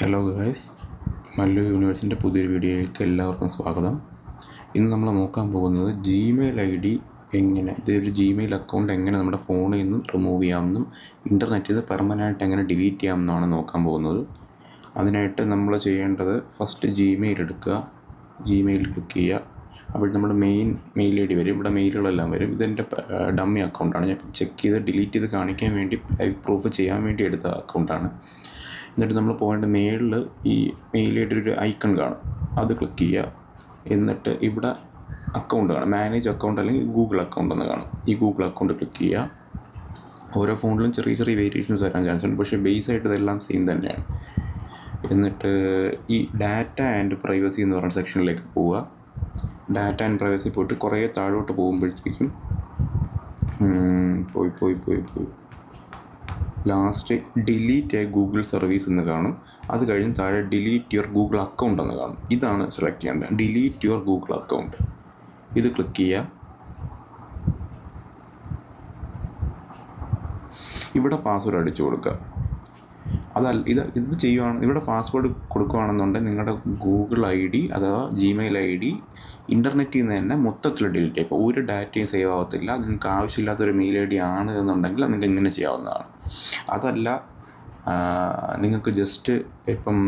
Hello guys Mallu യൂണിവേഴ്സിന്റെ പുതിയൊരു വീഡിയോയിലേക്ക് എല്ലാവർക്കും സ്വാഗതം. ഇന്ന് നമ്മൾ നോക്കാൻ പോകുന്നത് ജിമെയിൽ ഐ ഡി എങ്ങനെ ഒരു ജിമെയിൽ അക്കൗണ്ട് എങ്ങനെ നമ്മുടെ ഫോണിൽ നിന്നും റിമൂവ് ചെയ്യാമെന്നും ഇന്റർനെറ്റിൽ നിന്ന് പെർമനന്റ് എങ്ങനെ ഡിലീറ്റ് ചെയ്യാമെന്നാണ് നോക്കാൻ പോകുന്നത്. അതിനായിട്ട് നമ്മൾ ചെയ്യേണ്ടത് ഫസ്റ്റ് ജിമെയിൽ എടുക്കുക. ജിമെയിൽ ക്ലിക്ക് ചെയ്യുക. അപ്പോൾ നമ്മുടെ മെയിൻ മെയിൽ ഐ ഡി വരും. ഇവിടെ മെയിലുകളെല്ലാം വരും. ഇതെന്റെ ഡമ്മി അക്കൗണ്ടാണ് ഞാൻ ചെക്ക് ചെയ്ത് ഡിലീറ്റ് ചെയ്ത് കാണിക്കാൻ വേണ്ടി ലൈവ് പ്രൂഫ് ചെയ്യാൻ വേണ്ടി എടുത്ത അക്കൗണ്ടാണ് എന്നിട്ട് നമ്മൾ പോകേണ്ട മേളിൽ ഈ മെയിലായിട്ട് ഒരു ഐക്കൺ കാണും. അത് ക്ലിക്ക് ചെയ്യുക. എന്നിട്ട് ഇവിടെ അക്കൗണ്ട് കാണും. മാനേജ് അക്കൗണ്ട് അല്ലെങ്കിൽ ഗൂഗിൾ അക്കൗണ്ട് എന്ന് കാണും. ഈ ഗൂഗിൾ അക്കൗണ്ട് ക്ലിക്ക് ചെയ്യുക. ഓരോ ഫോണിലും ചെറിയ ചെറിയ വേരിയേഷൻസ് വരാൻ ചാൻസ് ഉണ്ട്. പക്ഷേ ബേസ് ആയിട്ട് ഇതെല്ലാം സെയിം തന്നെയാണ്. എന്നിട്ട് ഈ ഡാറ്റ ആൻഡ് പ്രൈവസി എന്ന് പറഞ്ഞ സെക്ഷനിലേക്ക് പോവുക. ഡാറ്റ ആൻഡ് പ്രൈവസി പോയിട്ട് കുറേ താഴോട്ട് പോകുമ്പോഴത്തേക്കും പോയി പോയി പോയി പോയി. Last delete a Google service എന്ന് കാണും. അത് കഴിഞ്ഞ് താഴെ ഡിലീറ്റ് യുവർ ഗൂഗിൾ അക്കൗണ്ട് എന്ന് കാണും. ഇതാണ് സെലക്ട് ചെയ്യേണ്ടത് ഡിലീറ്റ് യുവർ ഗൂഗിൾ അക്കൗണ്ട്. ഇത് ക്ലിക്ക് ചെയ്യുക. ഇവിടെ പാസ്വേഡ് അടിച്ചു കൊടുക്കുക. അതല്ല ഇത് ഇത് ചെയ്യുവാണ് ഇവിടെ പാസ്വേഡ് കൊടുക്കുകയാണെന്നുണ്ടെങ്കിൽ നിങ്ങളുടെ ഗൂഗിൾ ഐ ഡി അഥവാ ജിമെയിൽ ഐ ഡി ഇന്റർനെറ്റിൽ നിന്ന് തന്നെ മൊത്തത്തിൽ ഡിലീറ്റ് ചെയ്യും ഒരു ഡാറ്റയും സേവ് ആവത്തില്ല. നിങ്ങൾക്ക് ആവശ്യമില്ലാത്തൊരു മെയിൽ ഐ ഡി ആണ് എന്നുണ്ടെങ്കിൽ നിങ്ങൾക്ക് ഇങ്ങനെ ചെയ്യാവുന്നതാണ്. അതല്ല നിങ്ങൾക്ക് ജസ്റ്റ് ഇപ്പം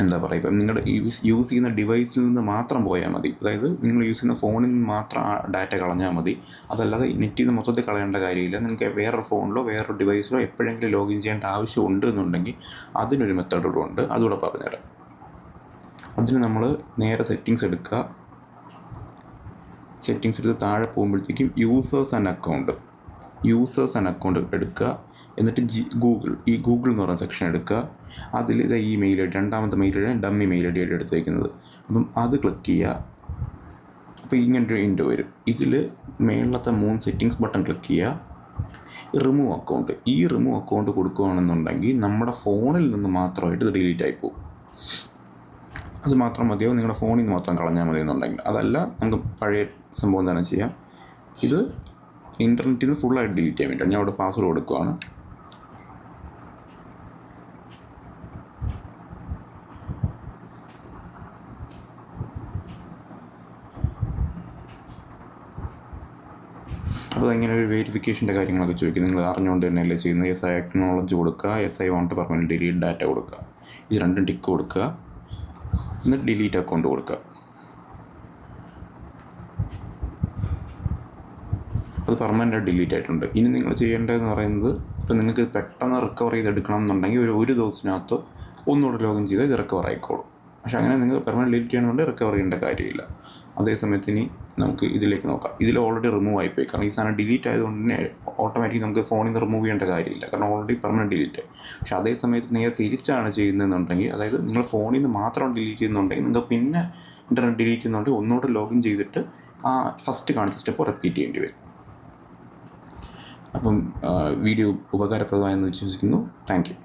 എന്താ പറയുക ഇപ്പം നിങ്ങളുടെ യൂസ് യൂസ് ചെയ്യുന്ന ഡിവൈസിൽ നിന്ന് മാത്രം പോയാൽ മതി. അതായത് നിങ്ങൾ യൂസ് ചെയ്യുന്ന ഫോണിൽ നിന്ന് മാത്രം ആ ഡാറ്റ കളഞ്ഞാൽ മതി. അതല്ലാതെ നെറ്റിൽ നിന്ന് മൊത്തത്തിൽ കളയേണ്ട കാര്യമില്ല. നിങ്ങൾക്ക് വേറൊരു ഫോണിലോ വേറൊരു ഡിവൈസിലോ എപ്പോഴെങ്കിലും ലോഗിൻ ചെയ്യേണ്ട ആവശ്യമുണ്ട് എന്നുണ്ടെങ്കിൽ അതിനൊരു മെത്തേഡ് ഉണ്ട്. അതുകൂടെ പറഞ്ഞുതരാം. അതിന് നമ്മൾ നേരെ സെറ്റിങ്സ് എടുക്കുക. സെറ്റിങ്സ് എടുത്ത് താഴെ പോകുമ്പോഴത്തേക്കും users and account users and account എടുക്കുക. എന്നിട്ട് ജി ഗൂഗിൾ ഈ ഗൂഗിൾ എന്ന് പറയുന്ന സെക്ഷൻ എടുക്കുക. അതിൽ ഇത് ഈ മെയിൽ ഐ ഡി രണ്ടാമത്തെ mail I D dummy mail I D ആയിട്ട് എടുത്തേക്കുന്നത്. അപ്പം അത് ക്ലിക്ക് ചെയ്യുക. അപ്പോൾ ഇങ്ങനൊരു ഇൻഡോ വരും. ഇതിൽ മേളിലത്തെ മൂന്ന് സെറ്റിങ്സ് ബട്ടൺ ക്ലിക്ക് ചെയ്യുക. റിമൂവ് അക്കൗണ്ട് ഈ റിമൂവ് അക്കൗണ്ട് കൊടുക്കുകയാണെന്നുണ്ടെങ്കിൽ നമ്മുടെ ഫോണിൽ നിന്ന് മാത്രമായിട്ട് ഇത് ഡിലീറ്റ് ആയി പോകും. അത് മാത്രം മതിയോ നിങ്ങളുടെ ഫോണിൽ നിന്ന് മാത്രം കളഞ്ഞാൽ മതി എന്നുണ്ടെങ്കിൽ. അതല്ല നമുക്ക് പഴയ സംഭവം തന്നെ ചെയ്യാം. ഇത് ഇന്റർനെറ്റിൽ നിന്ന് ഫുള്ളായിട്ട് ഡിലീറ്റ് ചെയ്യാൻ വേണ്ടി. ഞാൻ അവിടെ പാസ്വേഡ് കൊടുക്കുകയാണ്. അപ്പോൾ ഇങ്ങനെ ഒരു വെരിഫിക്കേഷന്റെ കാര്യങ്ങളൊക്കെ ചോദിക്കും. നിങ്ങൾ അറിഞ്ഞുകൊണ്ട് തന്നെയല്ലേ ചെയ്യുന്നത്? എസ് ഐ അക്നോളജ് കൊടുക്കുക yes I want permanent delete data കൊടുക്കുക. ഇത് രണ്ടും ടിക്ക് കൊടുക്കുക. എന്നിട്ട് ഡിലീറ്റ് അക്കൗണ്ട് കൊടുക്കുക. അത് പെർമനന്റ് ഡിലീറ്റ് ആയിട്ടുണ്ട്. ഇനി നിങ്ങൾ ചെയ്യേണ്ടതെന്ന് പറയുന്നത് ഇപ്പം നിങ്ങൾക്ക് പെട്ടെന്ന് റിക്കവർ ചെയ്തെടുക്കണം എന്നുണ്ടെങ്കിൽ ഒരു ഒരു ദിവസത്തിനകത്ത് ഒന്നുകൂടെ ലോഗിൻ ചെയ്താൽ ഇത് റിക്കവർ ആയിക്കോളും. പക്ഷെ അങ്ങനെ നിങ്ങൾ പെർമനന്റ് ഡിലീറ്റ് ചെയ്യണമെന്നുണ്ടെങ്കിൽ റിക്കവർ ചെയ്യേണ്ട കാര്യമില്ല. അതേ സമയത്ത് ഇനി നമുക്ക് ഇതിലേക്ക് നോക്കാം. ഇതിൽ ഓൾറെഡി റിമൂവ് ആയിപ്പോയി. കാരണം ഈ സാധനം ഡിലീറ്റ് ആയതുകൊണ്ട് തന്നെ ഓട്ടോമാറ്റിക് നമുക്ക് ഫോണിൽ നിന്ന് റിമൂവ് ചെയ്യേണ്ട കാര്യമില്ല. കാരണം ഓൾറെഡി പെർമനന്റ് ഡിലീറ്റ് ആയി. പക്ഷെ അതേ സമയത്ത് നിങ്ങൾ തിരിച്ചാണ് ചെയ്യുന്നതെന്നുണ്ടെങ്കിൽ അതായത് നിങ്ങൾ ഫോണിൽ നിന്ന് മാത്രം ഡിലീറ്റ് ചെയ്യുന്നുണ്ടെങ്കിൽ നിങ്ങൾ പിന്നെ ഇന്റർനെറ്റ് ഡിലീറ്റ് ചെയ്യുന്നുണ്ടെങ്കിൽ ഒന്നുകൂടെ ലോഗിൻ ചെയ്തിട്ട് ആ ഫസ്റ്റ് കാണിച്ച സ്റ്റെപ്പ് റിപ്പീറ്റ് ചെയ്യേണ്ടി വരും. അപ്പം വീഡിയോ ഉപകാരപ്രദമായെന്ന് വിശ്വസിക്കുന്നു. Thank you